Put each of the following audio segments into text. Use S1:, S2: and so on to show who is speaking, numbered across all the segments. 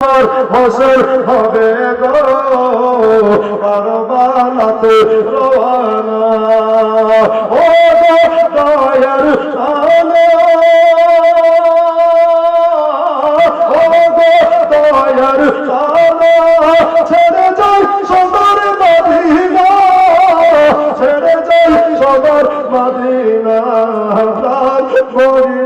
S1: ফসল হবে গো। কারবালাতে রওয়ানা ও গো দয়ার আলো ও গো দয়ার আলো ছেড়ে যাই সদর মদিনা। ছেড়ে যাই মরিয়া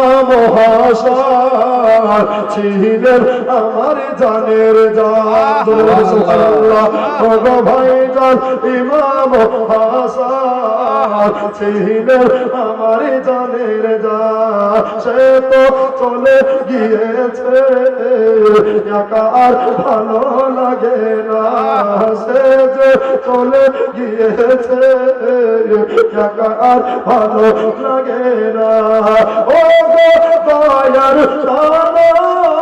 S1: হাসান ছিলেন আমার জানের জান সুবহানাল্লাহ ও গো ভাইজান ইমাম হাসান ছিলেন আমার জানের জান সে তো চলে গিয়েছে একা আর ভালো লাগে না। সে যে চলে গিয়েছে একা আর ভালো লাগে না। ও দয়ার সারা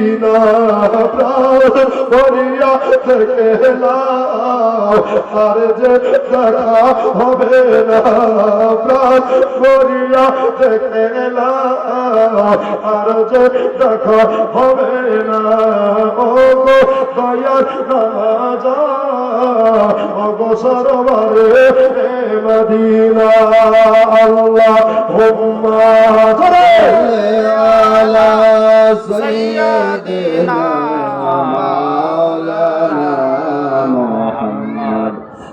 S1: মদিনা প্রাণ আর যে দেখা হবে না, প্রাণ ভরিয়া দেখে নাও। আর যে দেখা হবে না ও গো দয়ার হুম্মা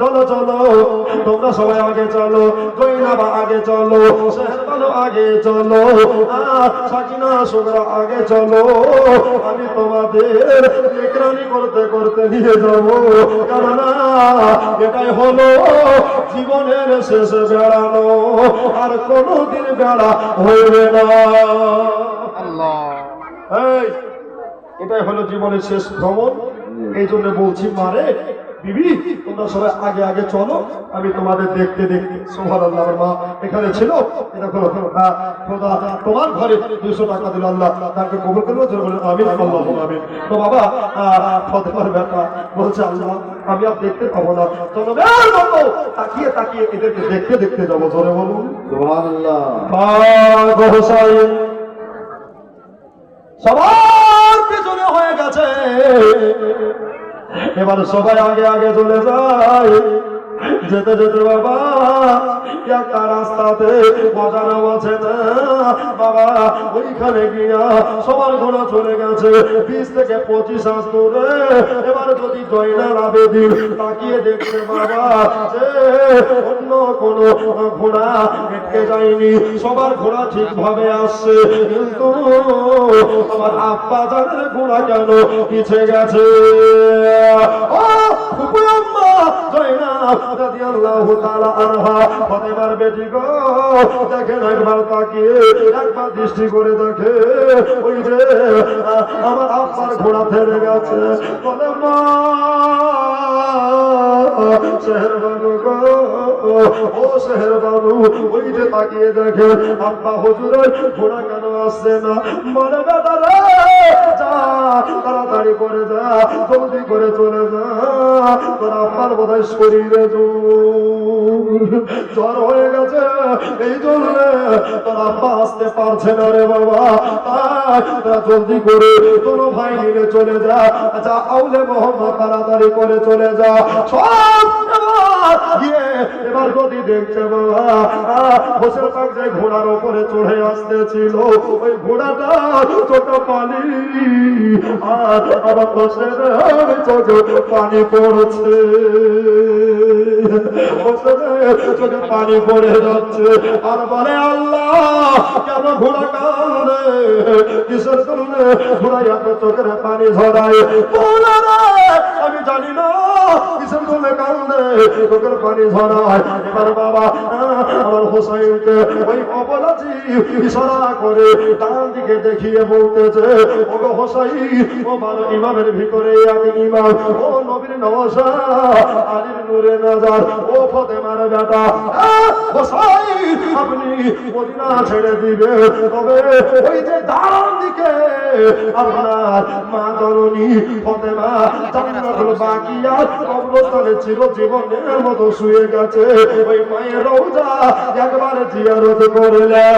S1: চলো চলো তোমরা সবাই আগে চলো জৈনাব আগে চলো শেহর আগে চলো সাকিনা সুগরা আগে চলো আমি তোমাদের নিগরানি করতে করতে নিয়ে যাব। কারণ এটাই হলো জীবনের শেষ বেড়ানো আর কোনোদিন বেড়া হইবে না। এই এটাই হলো জীবনের শেষ ভ্রমণ এই জন্য বলছি মারে বিবি তোমরা সবাই আগে আগে চলো আমি তোমাদের দেখতে দেখতে। সোহার আল্লাহ মা এখানে ছিল? দেখো হ্যাঁ, খোদা তোমার ঘরে দুশো টাকা দিল আল্লাহ। তাকে কবর করব আমি আল্লাহ আমি তো বাবা ফতেমার ব্যাপার। বলছে আল্লাহ আমি আর দেখতে পাবো না। চলো তাকিয়ে তাকিয়ে এদেরকে দেখতে দেখতে যাব ধরে বলুন। সবার পেছনে হয়ে গেছে। এবার সবাই আগে আগে চলে যায়। যেতে যেতে বাবা, একটা রাস্তাতে বাজানো আছে না? বাবা, ওইখানে গিয়া সবার ঘোড়া চলে গেছে, বিশ থেকে পঁচিশ হাত দূরে এবার যদি জয়নাল আবেদিন তাকিয়ে দেখছে বাবা যে অন্য কোন ঘোড়া হেঁটে যায়নি, সবার ঘোড়া ঠিকভাবে আসছে, কিন্তু আমার আব্বা জানের ঘোড়া কেন পিছে গেছে? ও জয়নাব রাদিয়াল্লাহু তাকিয়ে, একবার দেখে। ওই যে, আমার আব্বার ঘোড়া গেছে। বলে, মা, শেহর বাবু গো, ও শেহর বাবু ওই যে তাকিয়ে দেখে আব্বা হুজুরের ঘোড়া কেন আসছে না। মনে বেটা রে, যা, তাড়াতাড়ি করে যা, জলদি করে চলে যা। তোর আব্বার বোধহয় শরীরে জ্বর হয়ে গেছে। এই জন্য তোর আব্বা আসতে পারছে না রে বাবা। তাই জলদি করে তোর ভাই নিয়ে চলে যা। যা আউলে মোহাম্মদ তাড়াতাড়ি করে চলে যা। সব দেখছে বাবা। হোসেন পাক যে ঘোড়ার উপরে চড়ে আসতেছিল। ওই ঘোড়াটা ছোট পানি। আর চোখে পানি পড়ছে। চোখে পানি পড়ে যাচ্ছে। আর বলে, আল্লাহ, কেন ঘোড়া কান্দে কিসের কারণে? ঘোড়া এত চোখের পানি ঝরায়। আমি জানি না। কিসের কান্দে? পানি ঝরায়। বাবা, আমার ওই অপরাধী ইশারা করে ডান দিকে দেখিয়ে বলতেছে ও বারো ইমামের ভিতরে এক ইমাম। ও নবীর নওয়াজা আলীর নূরে নাজার। ও ফতেমার বেটা। আপনি মদিনা ছেড়ে দিবে। তবে ওই যে ডান দিকে আপনার মা জননী ফতেমা, জান্নাতুল বাকিয়া কবরস্থানে ছিল জীবনের মতো শুয়ে গেছে। ওই মায়ের রোজা একবার জিয়ারত করলেন।